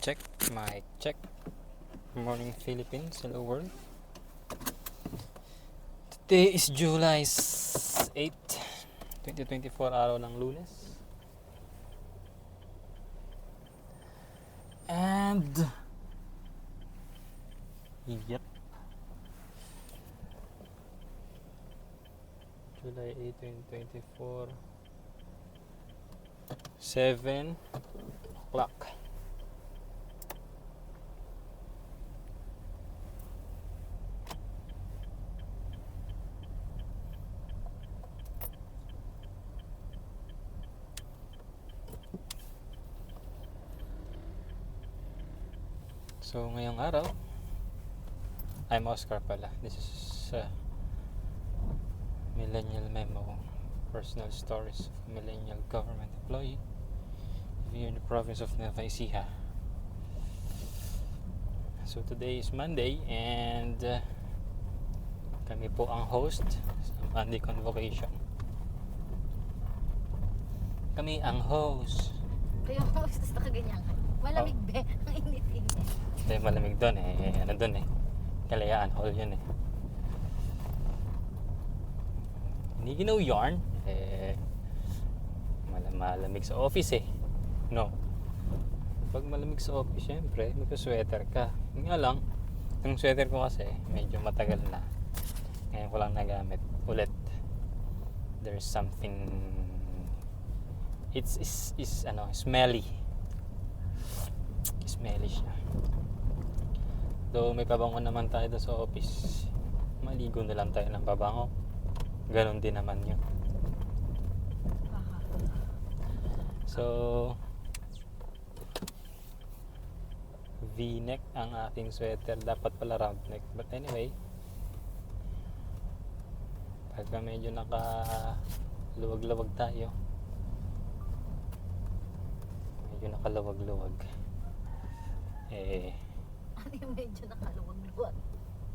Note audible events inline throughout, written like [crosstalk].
Check, mic check. Morning Philippines, hello world. Today is July 8, 2024, araw ng lunes. And, yep. July 8, 2024. 7 o'clock. So, ngayong araw, I'm Oscar pala. This is uh, Millennial Memo, Personal Stories of Millennial Government Employee here in the province of Nueva Ecija. So, today is Monday and uh, kami po ang host sa Monday Convocation. Kami ang host. Kayo ang gusto sa kaganyan. Malamig Oh. be. [laughs] Ang init-init. Hindi malamig doon eh. Ano doon eh. Kalayaan hall yun eh. Hindi ginaw yarn. Eh, mal- malamig sa office eh. No. Pag malamig sa office, syempre, magka-sweater ka. Nga lang, yung sweater ko kasi, medyo matagal na. Ngayon ko lang nagamit ulit. There's something... It's, is, is, ano, smelly. Smelly siya. Though may pabango naman tayo doon sa office. Maligo na lang tayo ng pabango. Ganon din naman yun. So, V-neck ang aking sweater. Dapat pala round neck. But anyway, pagka medyo naka luwag-luwag tayo, medyo nakaluwag-luwag, eh, [laughs] medyo nakaluwag-luwag?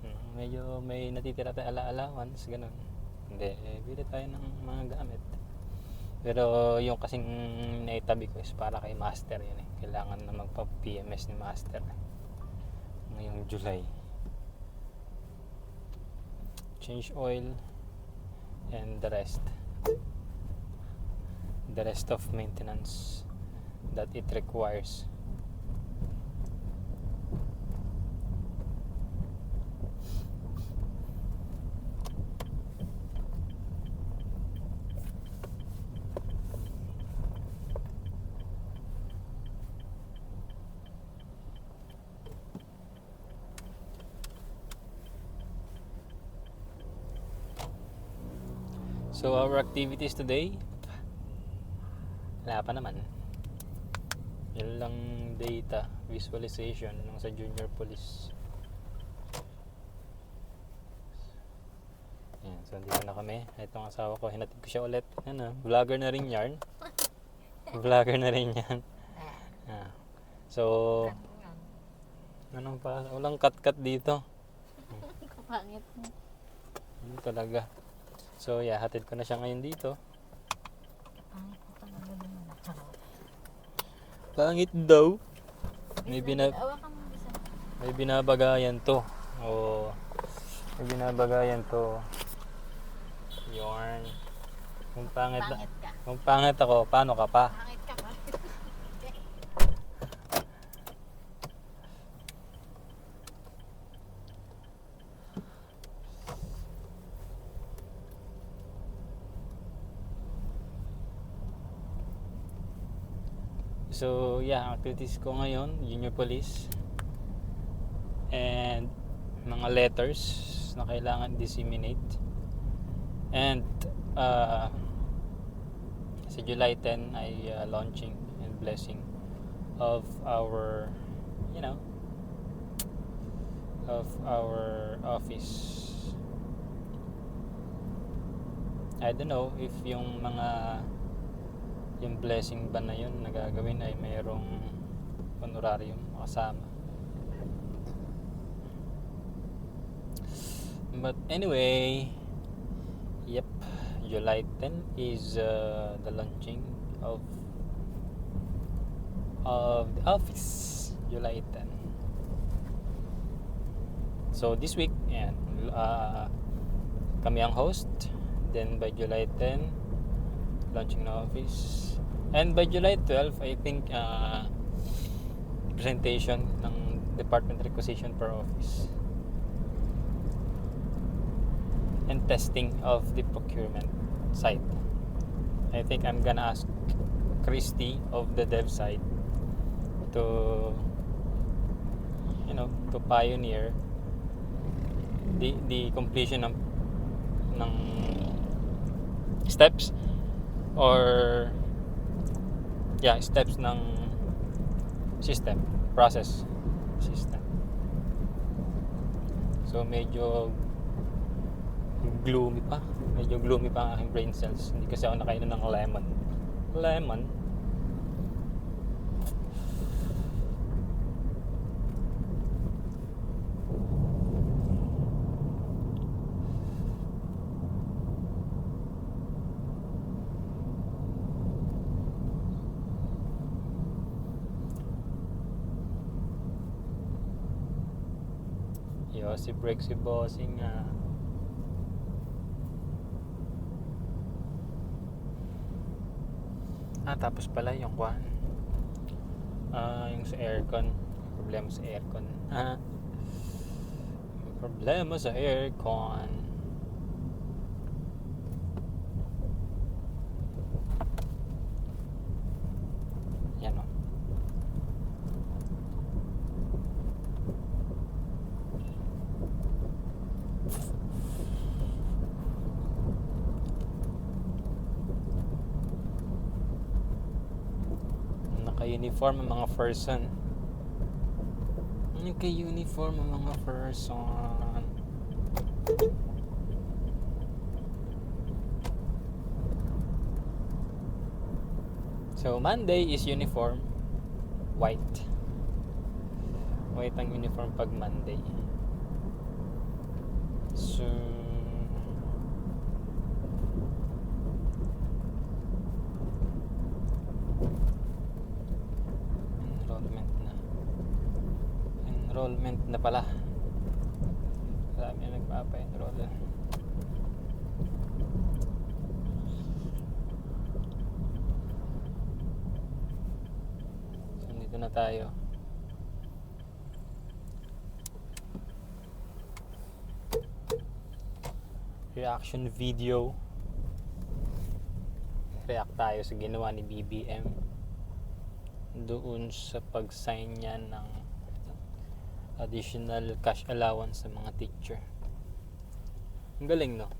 Mm, medyo may natitira tayo ala-allowance, ganun. Hindi, eh, bili tayo ng mga gamit. Pero yung kasing naitabi ko is para kay Master yun eh. Kailangan na magpa-PMS ni Master eh. Ngayong July. Change oil and the rest. The rest of maintenance that it requires. So our activities today, wala pa naman. Yun lang data visualization nung sa junior police. Yan, so dito na kami. Ito ang asawa ko, hinatid ko siya ulit. Ano, vlogger na rin yarn. vlogger na rin yan. [laughs] Ah. So, anong pa? Walang cut-cut dito. [laughs] Kapangit mo. Ano talaga. So yeah, hatid ko na siya ngayon dito. Pangit daw. May, Bisa- bina, Awakan mo bisa. may binabagayan to. O may binabagayan to. Yarn. Kung pangit, Pangit ka. kung pangit ako, paano ka pa? Pangit ka pa. So yeah, activities ko ngayon, junior police. And mga letters na kailangan disseminate. And uh, sa July 10 ay uh, launching and blessing of our, you know, of our office. I don't know if yung mga yung blessing ba na yun na gagawin ay mayroong honorarium kasama. But anyway, yep, July 10 is uh, the launching of of the office, July 10. So this week, yan, uh, kami ang host. Then by July 10, launching na office. And by July 12, I think uh, presentation ng department requisition per office. And testing of the procurement side. I think I'm gonna ask Christy of the dev side to you know to pioneer the the completion of ng steps or yeah steps ng system process system. So medyo gloomy pa. Medyo gloomy pa ang aking brain cells. Hindi kasi ako nakainom ng lemon. Lemon Yo, si break si bossing nga. Ah, tapos pala yung kwan. Ah, yung sa aircon. Problema sa aircon. Ah. [laughs] Problema sa aircon. Yan o. Naka-uniform ang mga person. Naka-uniform ang mga person. So, Monday is uniform. White. White ang uniform pag Monday. So, na pala. Marami na nagpapa-enroll. So, dito na tayo. Reaction video. React tayo sa ginawa ni BBM doon sa pag-sign niya ng additional cash allowance sa mga teacher. Ang galing, no?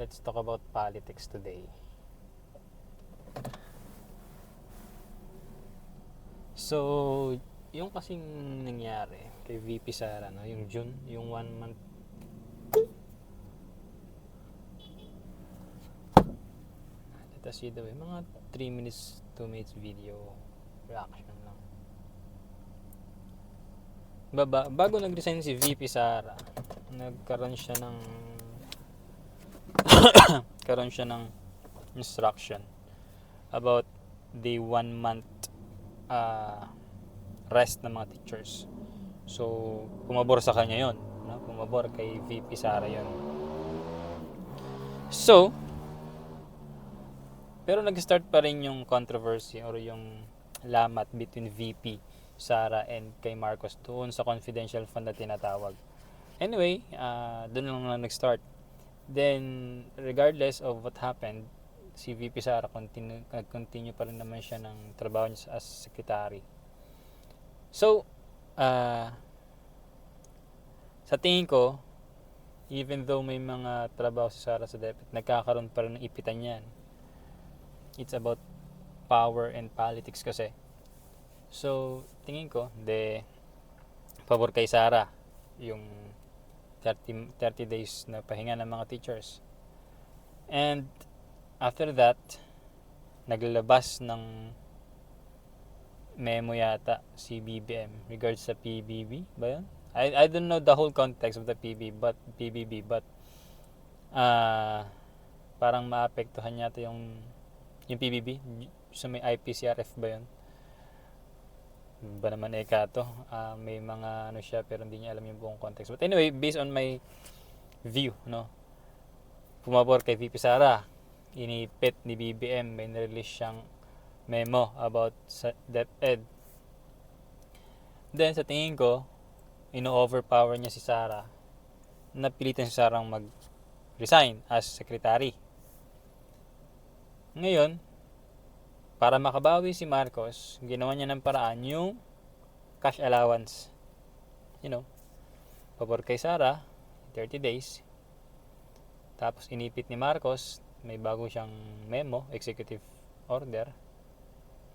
Let's talk about politics today. So, yung kasing nangyari kay VP Sara, no? yung June, yung one month Let us see the way. Mga 3 minutes, 2 minutes video reaction. Baba, bago nag-resign si VP Sara, nagkaroon siya ng [coughs] karoon siya ng instruction about the one month uh, rest ng mga teachers. So, pumabor sa kanya yon, no? Pumabor kay VP Sara yon. So, pero nag-start pa rin yung controversy or yung lamat between VP Sara and kay Marcos doon sa confidential fund na tinatawag. Anyway, uh, doon lang na nag-start. Then, regardless of what happened, si VP Sara continue, nag-continue pa rin naman siya ng trabaho niya as secretary. So, uh, sa tingin ko, even though may mga trabaho si Sara sa DepEd, nagkakaroon pa rin ng ipitan yan it's about power and politics kasi. So, tingin ko, de, pabor kay Sara yung 30, 30 days na pahinga ng mga teachers. And, after that, naglalabas ng memo yata si BBM regards sa PBB ba yun? I, I don't know the whole context of the PB but PBB but ah parang maapektuhan yata yung yung PBB sa may IPCRF ba yun? Ba naman eka to? Ah, may mga ano siya pero hindi niya alam yung buong context. But anyway, based on my view, no? Pumabor kay VP Sara. Inipit ni BBM. May nirelease siyang memo about sa DepEd. Then, sa tingin ko, ino-overpower niya si Sara. Napilitan si Sarang mag-resign as secretary. Ngayon, para makabawi si Marcos, ginawa niya ng paraan yung cash allowance. You know, pabor kay Sara, 30 days. Tapos inipit ni Marcos, may bago siyang memo, executive order.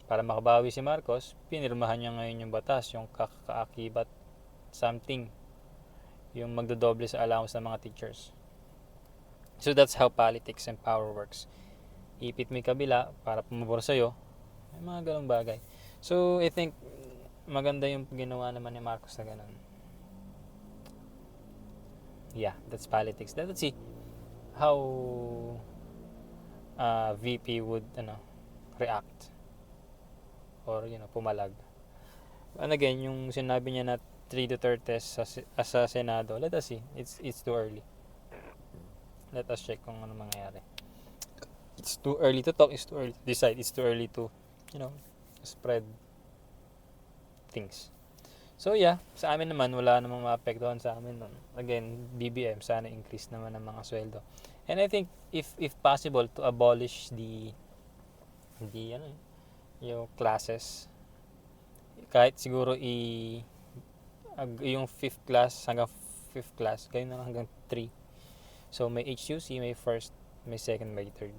Para makabawi si Marcos, pinirmahan niya ngayon yung batas, yung kakaakibat something. Yung magdodoble sa allowance ng mga teachers. So that's how politics and power works ipit mo yung kabila para pumabor sa'yo. May mga ganong bagay. So, I think, maganda yung ginawa naman ni Marcos na ganun. Yeah, that's politics. Let's see how uh, VP would ano, react or you know pumalag and again yung sinabi niya na 3 Duterte sa, sa Senado let us see it's it's too early let us check kung ano mangyayari it's too early to talk, it's too early to decide, it's too early to, you know, spread things. So yeah, sa amin naman, wala namang maapektuhan sa amin nun. Again, BBM, sana increase naman ng mga sweldo. And I think, if if possible, to abolish the, the, ano, yung classes. Kahit siguro i, yung fifth class hanggang fifth class, kayo na hanggang 3. So may HUC, may first, may second, may third.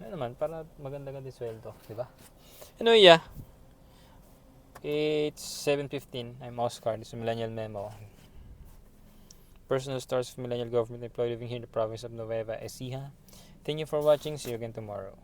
Ano naman, para maganda-ganda yung sweldo, di ba? Anyway, yeah. It's 7.15. I'm Oscar. This is Millennial Memo. Personal stars of millennial government employee living here in the province of Nueva Ecija. Thank you for watching. See you again tomorrow.